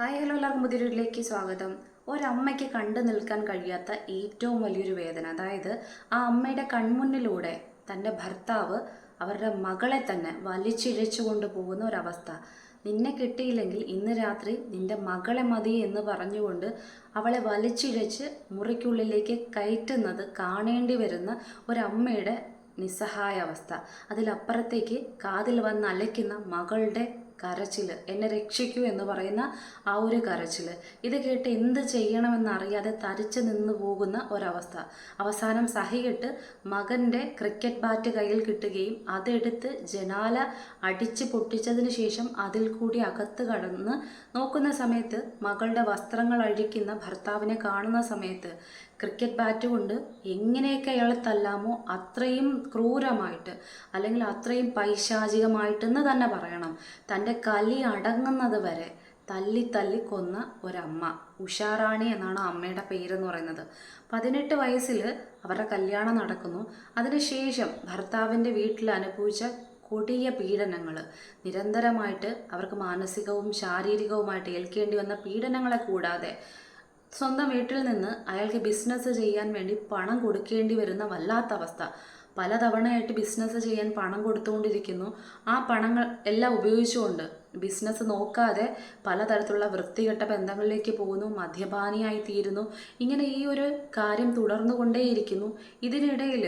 Hi hello എല്ലാവർക്കും പുതിയൊരുലേക്ക് സ്വാഗതം. ഒരമ്മയ്ക്ക് കണ്ടു നിൽക്കാൻ കഴിയാത്ത ഏറ്റവും വലിയൊരു വേദന. അതായത് ആ അമ്മയുടെ കൺമുന്നിലൂടെ തന്റെ ഭർത്താവ് അവരുടെ മകളെ തന്നെ വലിച്ചിഴച്ചു കൊണ്ടുപോകുന്ന ഒരവസ്ഥ. നിന്നെ കിട്ടിയില്ലെങ്കിൽ ഇന്ന് രാത്രി നിന്റെ മകളെ മതി എന്ന് പറഞ്ഞുകൊണ്ട് അവളെ വലിച്ചിഴച്ച് മുറിക്കുള്ളിലേക്ക് കയറ്റുന്നത് കാണേണ്ടി വരുന്ന ഒരമ്മയുടെ നിസ്സഹായ അവസ്ഥ അതിലപ്പുറത്തേക്ക് കാതിൽ വന്ന് അലയ്ക്കുന്ന മകളുടെ കരച്ചിൽ എന്നെ രക്ഷിക്കൂ എന്ന് പറയുന്ന ആ ഒരു കരച്ചിൽ ഇത് കേട്ട് എന്ത് ചെയ്യണമെന്നറിയാതെ തരിച്ചു നിന്ന് പോകുന്ന ഒരവസ്ഥ. അവസാനം സഹികെട്ട് മകന്റെ ക്രിക്കറ്റ് ബാറ്റ് കയ്യിൽ കിട്ടുകയും അതെടുത്ത് ജനാല അടിച്ച് പൊട്ടിച്ചതിന് ശേഷം അതിൽ കൂടി അകത്ത് കടന്ന് നോക്കുന്ന സമയത്ത് മകളുടെ വസ്ത്രങ്ങൾ അഴിക്കുന്ന ഭർത്താവിനെ കാണുന്ന സമയത്ത് ക്രിക്കറ്റ് ബാറ്റ് കൊണ്ട് എങ്ങനെയൊക്കെ അയാളെ തല്ലാമോ അത്രയും ക്രൂരമായിട്ട് അല്ലെങ്കിൽ അത്രയും പൈശാചികമായിട്ടെന്ന് തന്നെ പറയണം. തന്റെ കലി അടങ്ങുന്നത് വരെ തല്ലി തല്ലി കൊന്ന ഒരമ്മ. ഉഷാറാണി എന്നാണ് അമ്മയുടെ പേരെന്ന് പറയുന്നത്. പതിനെട്ട് വയസ്സിൽ അവരുടെ കല്യാണം നടക്കുന്നു. അതിനുശേഷം ഭർത്താവിന്റെ വീട്ടിൽ അനുഭവിച്ച കൊടിയ പീഡനങ്ങൾ. നിരന്തരമായിട്ട് അവർക്ക് മാനസികവും ശാരീരികവുമായിട്ട് ഏൽക്കേണ്ടി വന്ന പീഡനങ്ങളെ കൂടാതെ സ്വന്തം വീട്ടിൽ നിന്ന് അയാൾക്ക് ബിസിനസ് ചെയ്യാൻ വേണ്ടി പണം കൊടുക്കേണ്ടി വരുന്ന വല്ലാത്ത അവസ്ഥ. പലതവണയായിട്ട് ബിസിനസ് ചെയ്യാൻ പണം കൊടുത്തുകൊണ്ടിരിക്കുന്നു. ആ പണങ്ങൾ എല്ലാം ഉപയോഗിച്ചുകൊണ്ട് ബിസിനസ് നോക്കാതെ പലതരത്തിലുള്ള വൃത്തികെട്ട ബന്ധങ്ങളിലേക്ക് പോകുന്നു മദ്യപാനിയായി തീരുന്നു ഇങ്ങനെ ഈ ഒരു കാര്യം തുടർന്നുകൊണ്ടേയിരിക്കുന്നു. ഇതിനിടയിൽ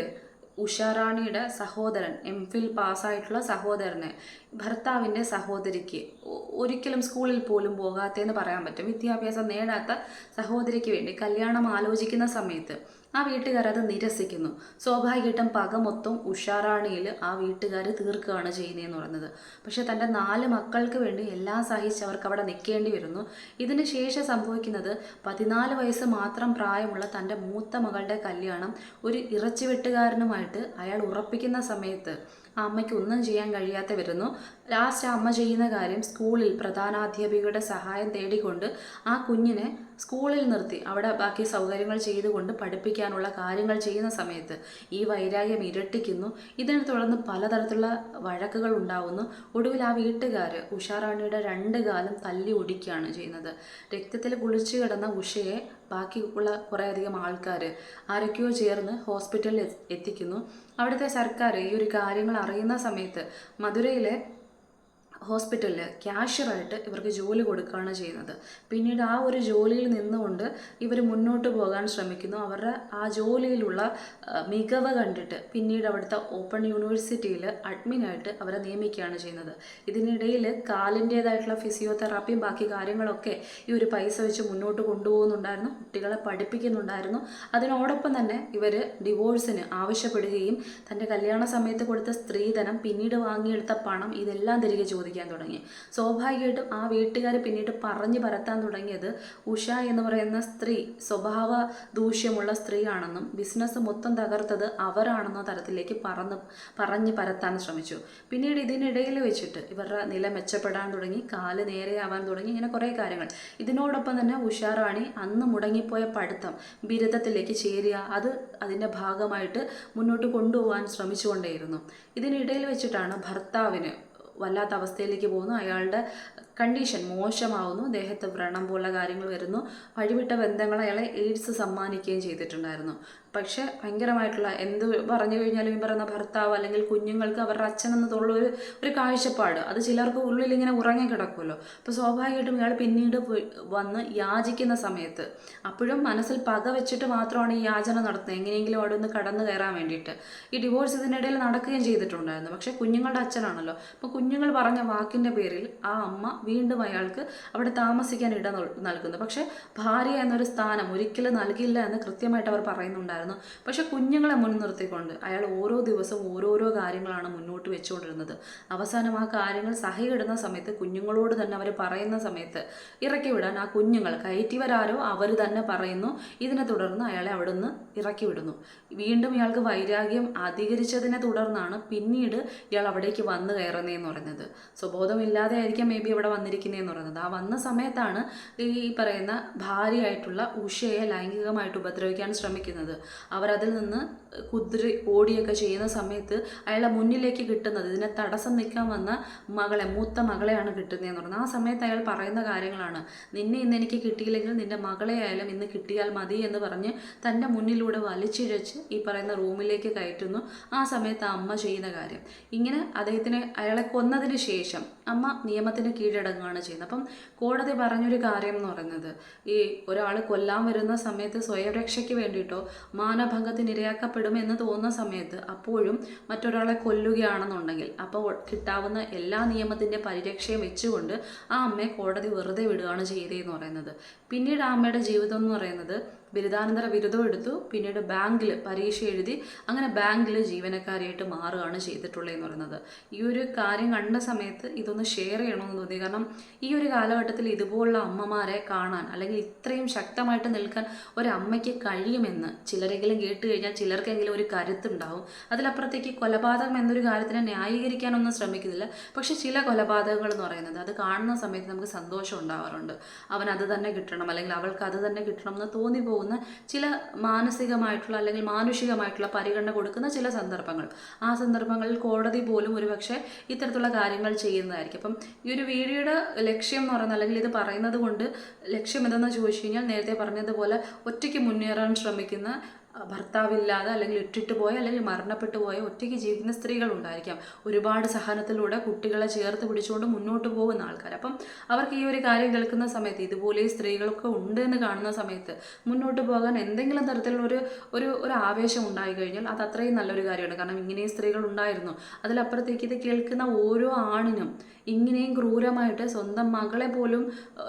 ഉഷാറാണിയുടെ സഹോദരൻ എം ഫിൽ പാസ്സായിട്ടുള്ള സഹോദരനെ. ഭർത്താവിന്റെ സഹോദരിക്ക്. ഒരിക്കലും സ്കൂളിൽ പോലും പോകാത്തതെന്ന് പറയാൻ പറ്റും. വിദ്യാഭ്യാസം നേടാത്ത സഹോദരിക്ക് വേണ്ടി കല്യാണം ആലോചിക്കുന്ന സമയത്ത് ആ വീട്ടുകാർ അത് നിരസിക്കുന്നു. സ്വാഭാവികമായിട്ടും പക മൊത്തം ഉഷാറാണിയിൽ ആ വീട്ടുകാർ തീർക്കുകയാണ് ചെയ്യുന്നതെന്ന് പറയുന്നത്. പക്ഷേ തന്റെ നാല് മക്കൾക്ക് വേണ്ടി എല്ലാം സഹിച്ച് അവർക്ക് അവിടെ നിൽക്കേണ്ടി വരുന്നു. ഇതിന് ശേഷം സംഭവിക്കുന്നത് പതിനാല് വയസ്സ് മാത്രം പ്രായമുള്ള തന്റെ മൂത്ത മകളുടെ കല്യാണം ഒരു ഇറച്ചി വെട്ടുകാരനുമായിട്ട് അയാൾ ഉറപ്പിക്കുന്ന സമയത്ത് ആ അമ്മയ്ക്ക് ഒന്നും ചെയ്യാൻ കഴിയാതെ വരുന്നു ലാസ്റ്റ് അമ്മ ചെയ്യുന്ന കാര്യം സ്കൂളിൽ പ്രധാനാധ്യാപികയുടെ സഹായം തേടിക്കൊണ്ട് ആ കുഞ്ഞിനെ സ്കൂളിൽ നിർത്തി. അവിടെ ബാക്കി സൗകര്യങ്ങൾ ചെയ്തുകൊണ്ട് പഠിപ്പിക്കാനുള്ള കാര്യങ്ങൾ ചെയ്യുന്ന സമയത്ത് ഈ വൈരാഗ്യം ഇരട്ടിക്കുന്നു. ഇതിനെ തുടർന്ന് പലതരത്തിലുള്ള വഴക്കുകൾ ഉണ്ടാവുന്നു. ഒടുവിൽ ആ വീട്ടുകാർ ഉഷാറാണിയുടെ രണ്ട് കാലം തല്ലി ഒടിക്കുകയാണ് ചെയ്യുന്നത്. രക്തത്തിൽ കുളിച്ചു കിടന്ന ഉഷയെ ബാക്കിയുള്ള കുറേയധികം ആൾക്കാർ ആരൊക്കെയോ ചേർന്ന് ഹോസ്പിറ്റലിൽ എത്തിക്കുന്നു. അവിടുത്തെ സർക്കാർ ഈ ഒരു കാര്യങ്ങൾ അറിയുന്ന സമയത്ത് മധുരയിലെ ഹോസ്പിറ്റലിൽ ക്യാഷ്യറായിട്ട് ഇവർക്ക് ജോലി കൊടുക്കുകയാണ് ചെയ്യുന്നത്. പിന്നീട് ആ ഒരു ജോലിയിൽ നിന്നുകൊണ്ട് ഇവർ മുന്നോട്ട് പോകാൻ ശ്രമിക്കുന്നു. അവരുടെ ആ ജോലിയിലുള്ള മികവ് കണ്ടിട്ട് പിന്നീട് അവിടുത്തെ ഓപ്പൺ യൂണിവേഴ്സിറ്റിയിൽ അഡ്മിനായിട്ട് അവരെ നിയമിക്കുകയാണ് ചെയ്യുന്നത്. ഇതിനിടയിൽ കാലിന്റേതായിട്ടുള്ള ഫിസിയോതെറാപ്പിയും ബാക്കി കാര്യങ്ങളൊക്കെ ഈ ഒരു പൈസ വെച്ച് മുന്നോട്ട് കൊണ്ടുപോകുന്നുണ്ടായിരുന്നു. കുട്ടികളെ പഠിപ്പിക്കുന്നുണ്ടായിരുന്നു. അതിനോടൊപ്പം തന്നെ ഇവർ ഡിവോഴ്സിന് ആവശ്യപ്പെടുകയും തന്റെ കല്യാണ സമയത്ത് കൊടുത്ത സ്ത്രീധനം പിന്നീട് വാങ്ങിയെടുത്ത പണം ഇതെല്ലാം തിരികെ ചോദിക്കാൻ തുടങ്ങി. സ്വാഭാവികമായിട്ടും ആ വീട്ടുകാർ പിന്നീട് പറഞ്ഞു പരത്താൻ തുടങ്ങിയത് ഉഷ എന്ന് പറയുന്ന സ്ത്രീ സ്വഭാവ ദൂഷ്യമുള്ള സ്ത്രീയാണെന്നും ബിസിനസ് മൊത്തം തകർത്തത് അവരാണെന്ന തരത്തിലേക്ക് പറന്ന് പറഞ്ഞ് പരത്താൻ ശ്രമിച്ചു. പിന്നീട് ഇതിനിടയിൽ വെച്ചിട്ട് ഇവരുടെ നില മെച്ചപ്പെടാൻ തുടങ്ങി കാൽ നേരെയാവാൻ തുടങ്ങി ഇങ്ങനെ കുറേ കാര്യങ്ങൾ. ഇതിനോടൊപ്പം തന്നെ ഉഷാറാണി അന്ന് മുടങ്ങിപ്പോയ പഠിത്തം ബിരുദത്തിലേക്ക് ചേരുക അത് അതിന്റെ ഭാഗമായിട്ട് മുന്നോട്ട് കൊണ്ടുപോകാൻ ശ്രമിച്ചുകൊണ്ടേയിരുന്നു. ഇതിനിടയിൽ വെച്ചിട്ടാണ് ഭർത്താവിന് വല്ലാത്ത അവസ്ഥയിലേക്ക് പോകുന്നു. അയാളുടെ കണ്ടീഷൻ മോശമാവുന്നു. ദേഹത്ത് വ്രണം പോലുള്ള കാര്യങ്ങൾ വരുന്നു. വഴിവിട്ട ബന്ധങ്ങൾ അയാളെ എയ്ഡ്സ് സമ്മാനിക്കുകയും ചെയ്തിട്ടുണ്ടായിരുന്നു. പക്ഷേ ഭയങ്കരമായിട്ടുള്ള എന്ത് പറഞ്ഞു കഴിഞ്ഞാലും ഈ പറയുന്ന ഭർത്താവ് അല്ലെങ്കിൽ കുഞ്ഞുങ്ങൾക്ക് അവരുടെ അച്ഛൻ എന്നുള്ള ഒരു ഒരു കാഴ്ചപ്പാട്. അത് ചിലർക്ക് ഉള്ളിൽ ഇങ്ങനെ ഉറങ്ങി കിടക്കുമല്ലോ. അപ്പോൾ സ്വാഭാവികമായിട്ടും ഇയാൾ പിന്നീട് വന്ന് യാചിക്കുന്ന സമയത്ത് അപ്പോഴും മനസ്സിൽ പക വെച്ചിട്ട് മാത്രമാണ് ഈ യാചന നടത്തുന്നത്. എങ്ങനെയെങ്കിലും അവിടെ ഒന്ന് കടന്നു കയറാൻ വേണ്ടിയിട്ട്. ഈ ഡിവോഴ്സ് ഇതിനിടയിൽ നടക്കുകയും ചെയ്തിട്ടുണ്ടായിരുന്നു. പക്ഷേ കുഞ്ഞുങ്ങളുടെ അച്ഛനാണല്ലോ. അപ്പോൾ കുഞ്ഞുങ്ങൾ പറഞ്ഞ വാക്കിന്റെ പേരിൽ ആ അമ്മ വീണ്ടും അയാൾക്ക് അവിടെ താമസിക്കാൻ ഇട നൽകുന്നു. പക്ഷേ ഭാര്യ എന്നൊരു സ്ഥാനം ഒരിക്കലും നൽകില്ല എന്ന് കൃത്യമായിട്ട് അവർ പറയുന്നുണ്ടായിരുന്നു. പക്ഷേ കുഞ്ഞുങ്ങളെ മുൻനിർത്തിക്കൊണ്ട് അയാൾ ഓരോ ദിവസവും ഓരോരോ കാര്യങ്ങളാണ് മുന്നോട്ട് വെച്ചുകൊണ്ടിരുന്നത്. അവസാനം ആ കാര്യങ്ങൾ സഹിയിടുന്ന സമയത്ത് കുഞ്ഞുങ്ങളോട് തന്നെ അവർ പറയുന്ന സമയത്ത് ഇറക്കി വിടാൻ ആ കുഞ്ഞുങ്ങൾ കയറ്റിവരാരോ അവർ തന്നെ പറയുന്നു. ഇതിനെ തുടർന്ന് അയാളെ അവിടെ നിന്ന് ഇറക്കി വിടുന്നു. വീണ്ടും ഇയാൾക്ക് വൈരാഗ്യം അധികരിച്ചതിനെ തുടർന്നാണ് പിന്നീട് ഇയാൾ അവിടേക്ക് വന്നു കയറുന്നതെന്ന് പറയുന്നത്. സ്വബോധമില്ലാതെ ആയിരിക്കാം മേ ബി അവിടെ വന്നിരിക്കുന്നതെന്ന് പറയുന്നത്. ആ വന്ന സമയത്താണ് ഈ പറയുന്ന ഭാര്യയായിട്ടുള്ള ഉഷയെ ലൈംഗികമായിട്ട് ഉപദ്രവിക്കാൻ ശ്രമിക്കുന്നത്. അവരതിൽ നിന്ന് കുതിരി ഓടിയൊക്കെ ചെയ്യുന്ന സമയത്ത് അയാളെ മുന്നിലേക്ക് കിട്ടുന്നത് ഇതിനെ തടസ്സം നിൽക്കാൻ വന്ന മകളെ മൂത്ത മകളെയാണ് കിട്ടുന്നതെന്ന് പറയുന്നത്. ആ സമയത്ത് അയാൾ പറയുന്ന കാര്യങ്ങളാണ്. നിന്നെ ഇന്ന് എനിക്ക് കിട്ടിയില്ലെങ്കിൽ നിന്റെ മകളെ ആയാലും ഇന്ന് കിട്ടിയാൽ മതി എന്ന് പറഞ്ഞ് തന്റെ മുന്നിലൂടെ വലിച്ചിഴച്ച് ഈ പറയുന്ന റൂമിലേക്ക് കയറ്റുന്നു. ആ സമയത്ത് അമ്മ ചെയ്യുന്ന കാര്യം. ഇങ്ങനെ അദ്ദേഹത്തിന് അയാളെ കൊന്നതിന് ശേഷം അമ്മ നിയമത്തിന് കീഴടങ്ങുകയാണ് ചെയ്യുന്നത്. അപ്പം കോടതി പറഞ്ഞൊരു കാര്യം എന്ന് പറയുന്നത് ഈ ഒരാൾ കൊല്ലാൻ വരുന്ന സമയത്ത് സ്വയരക്ഷയ്ക്ക് വേണ്ടിയിട്ടോ മാനഭംഗത്തിന് ഇരയാക്കപ്പെടും എന്ന് തോന്നുന്ന സമയത്ത് അപ്പോഴും മറ്റൊരാളെ കൊല്ലുകയാണെന്നുണ്ടെങ്കിൽ അപ്പോൾ കിട്ടാവുന്ന എല്ലാ നിയമത്തിന്റെ പരിരക്ഷയും വെച്ചുകൊണ്ട് ആ അമ്മയെ കോടതി വെറുതെ വിടുകയാണ് ചെയ്തതെന്ന് പറയുന്നത്. പിന്നീട് ആ അമ്മയുടെ ജീവിതം എന്ന് പറയുന്നത് ബിരുദാനന്തര ബിരുദം എടുത്തു പിന്നീട് ബാങ്കിൽ പരീക്ഷ എഴുതി അങ്ങനെ ബാങ്കിൽ ജീവനക്കാരിയായിട്ട് മാറുകയാണ് ചെയ്തിട്ടുള്ളതെന്ന് പറയുന്നത്. ഈ ഒരു കാര്യം കണ്ട സമയത്ത് ഇതൊന്ന് ഷെയർ ചെയ്യണമെന്ന് തോന്നി കാരണം ഈ ഒരു കാലഘട്ടത്തിൽ ഇതുപോലുള്ള അമ്മമാരെ കാണാൻ അല്ലെങ്കിൽ ഇത്രയും ശക്തമായിട്ട് നിൽക്കാൻ ഒരമ്മയ്ക്ക് കഴിയുമെന്ന് ചിലരെങ്കിലും കേട്ട് കഴിഞ്ഞാൽ ചിലർക്കെങ്കിലും ഒരു കരുത്തുണ്ടാവും. അതിലപ്പുറത്തേക്ക് കൊലപാതകം എന്നൊരു കാര്യത്തിനെ ന്യായീകരിക്കാനൊന്നും ശ്രമിക്കുന്നില്ല. പക്ഷെ ചില കൊലപാതകങ്ങൾ എന്ന് പറയുന്നത് അത് കാണുന്ന സമയത്ത് നമുക്ക് സന്തോഷം ഉണ്ടാവാറുണ്ട്. അവൻ അത് തന്നെ കിട്ടണം അല്ലെങ്കിൽ അവൾക്ക് അത് തന്നെ കിട്ടണം എന്ന് തോന്നി പോകുന്ന ചില മാനസികമായിട്ടുള്ള അല്ലെങ്കിൽ മാനുഷികമായിട്ടുള്ള പരിഗണന കൊടുക്കുന്ന ചില സന്ദർഭങ്ങൾ. ആ സന്ദർഭങ്ങളിൽ കോടതി പോലും ഒരുപക്ഷെ ഇത്തരത്തിലുള്ള കാര്യങ്ങൾ ചെയ്യുന്നതായിരിക്കും. അപ്പം ഈ ഒരു വീഡിയോയുടെ ലക്ഷ്യം എന്ന് പറയുന്നത് അല്ലെങ്കിൽ ഇത് പറയുന്നത് കൊണ്ട് ലക്ഷ്യം എന്തെന്ന് ചോദിച്ചു കഴിഞ്ഞാൽ നേരത്തെ പറഞ്ഞതുപോലെ ഒറ്റയ്ക്ക് മുന്നേറാൻ ശ്രമിക്കുന്ന ഭർത്താവില്ലാതെ അല്ലെങ്കിൽ ഇട്ടിട്ട് പോയ അല്ലെങ്കിൽ മരണപ്പെട്ടു പോയ ഒറ്റയ്ക്ക് ജീവിക്കുന്ന സ്ത്രീകൾ ഉണ്ടായിരിക്കാം ഒരുപാട് സഹനത്തിലൂടെ കുട്ടികളെ ചേർത്ത് പിടിച്ചുകൊണ്ട് മുന്നോട്ട് പോകുന്ന ആൾക്കാർ അപ്പം അവർക്ക് ഈ ഒരു കാര്യം കേൾക്കുന്ന സമയത്ത് ഇതുപോലെ സ്ത്രീകളൊക്കെ ഉണ്ട് എന്ന് കാണുന്ന സമയത്ത് മുന്നോട്ട് പോകാൻ എന്തെങ്കിലും തരത്തിലുള്ള ഒരു ഒരു ഒരു ആവേശം ഉണ്ടായി കഴിഞ്ഞാൽ അത് അത്രയും നല്ലൊരു കാര്യമാണ്. കാരണം ഇങ്ങനെയും സ്ത്രീകൾ ഉണ്ടായിരുന്നു. അതിലപ്പുറത്തേക്ക് ഇത് കേൾക്കുന്ന ഓരോ ആണിനും ഇങ്ങനെയും ക്രൂരമായിട്ട് സ്വന്തം മകളെ പോലും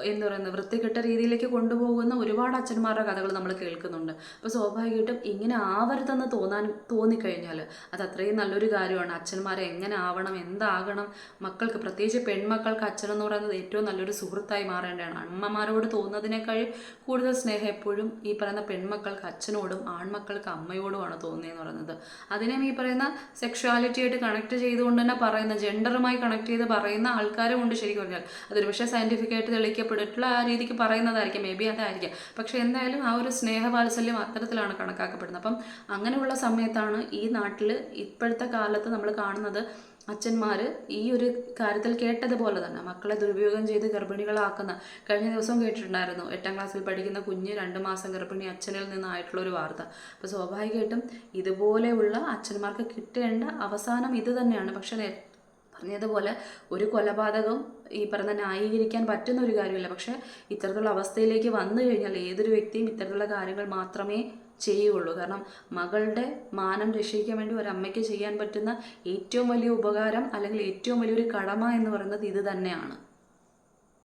എന്ന് പറയുന്നത് വൃത്തികെട്ട രീതിയിലേക്ക് കൊണ്ടുപോകുന്ന ഒരുപാട് അച്ഛന്മാരുടെ കഥകൾ നമ്മൾ കേൾക്കുന്നുണ്ട്. അപ്പോൾ സ്വാഭാവികമായിട്ടും ഇങ്ങനെ ആവരുതെന്ന് തോന്നാൻ തോന്നിക്കഴിഞ്ഞാൽ അത് അത്രയും നല്ലൊരു കാര്യമാണ്. അച്ഛന്മാരെ എങ്ങനെ ആവണം എന്താകണം മക്കൾക്ക് പ്രത്യേകിച്ച് പെൺമക്കൾക്ക് അച്ഛനെന്ന് പറയുന്നത് ഏറ്റവും നല്ലൊരു സുഹൃത്തായി മാറേണ്ടതാണ്. അമ്മമാരോട് തോന്നുന്നതിനേക്കാൾ കൂടുതൽ സ്നേഹം എപ്പോഴും ഈ പറയുന്ന പെൺമക്കൾക്ക് അച്ഛനോടും ആൺമക്കൾക്ക് അമ്മയോടുമാണ് തോന്നിയെന്ന് പറയുന്നത്. അതിനെ ഈ പറയുന്ന സെക്ഷുവാലിറ്റിയായിട്ട് കണക്ട് ചെയ്തുകൊണ്ട് തന്നെ പറയുന്ന ജെൻഡറുമായി കണക്ട് ചെയ്ത് പറയുന്ന ആൾക്കാരും ഉണ്ട് ശരിക്കും പറഞ്ഞാൽ. അതൊരു പക്ഷേ സയന്റിഫിക്കായിട്ട് തെളിയിക്കപ്പെട്ടിട്ടുള്ള ആ രീതിക്ക് പറയുന്നതായിരിക്കും. മേ ബി അതായിരിക്കും. പക്ഷേ എന്തായാലും ആ ഒരു സ്നേഹവാത്സല്യം അത്തരത്തിലാണ് കണക്കാക്കപ്പെടുന്നത് അപ്പം അങ്ങനെയുള്ള സമയത്താണ് ഈ നാട്ടിൽ ഇപ്പോഴത്തെ കാലത്ത് നമ്മൾ കാണുന്നത് അച്ഛന്മാർ ഈ ഒരു കാര്യത്തിൽ കേട്ടതുപോലെ തന്നെ മക്കളെ ദുരുപയോഗം ചെയ്ത് ഗർഭിണികളാക്കുന്ന കഴിഞ്ഞ ദിവസം കേട്ടിട്ടുണ്ടായിരുന്നു എട്ടാം ക്ലാസ്സിൽ പഠിക്കുന്ന കുഞ്ഞ് രണ്ട് മാസം ഗർഭിണി അച്ഛനിൽ നിന്നായിട്ടുള്ള ഒരു വാർത്ത. അപ്പോൾ സ്വാഭാവികമായിട്ടും ഇതുപോലെയുള്ള അച്ഛന്മാർക്ക് കിട്ടേണ്ട അവസാനം ഇത് തന്നെയാണ്. പക്ഷേ പറഞ്ഞതുപോലെ ഒരു കൊലപാതകം ഈ പറഞ്ഞ ന്യായീകരിക്കാൻ പറ്റുന്ന ഒരു കാര്യമില്ല. പക്ഷേ ഇത്തരത്തിലുള്ള അവസ്ഥയിലേക്ക് വന്നു കഴിഞ്ഞാൽ ഏതൊരു വ്യക്തിയും ഇത്തരത്തിലുള്ള കാര്യങ്ങൾ മാത്രമേ ചെയ്യുകയുള്ളൂ. കാരണം മകളുടെ മാനം രക്ഷിക്കാൻ വേണ്ടി ഒരമ്മയ്ക്ക് ചെയ്യാൻ പറ്റുന്ന ഏറ്റവും വലിയ ഉപകാരം അല്ലെങ്കിൽ ഏറ്റവും വലിയൊരു കടമ എന്ന് പറയുന്നത് ഇത് തന്നെയാണ്.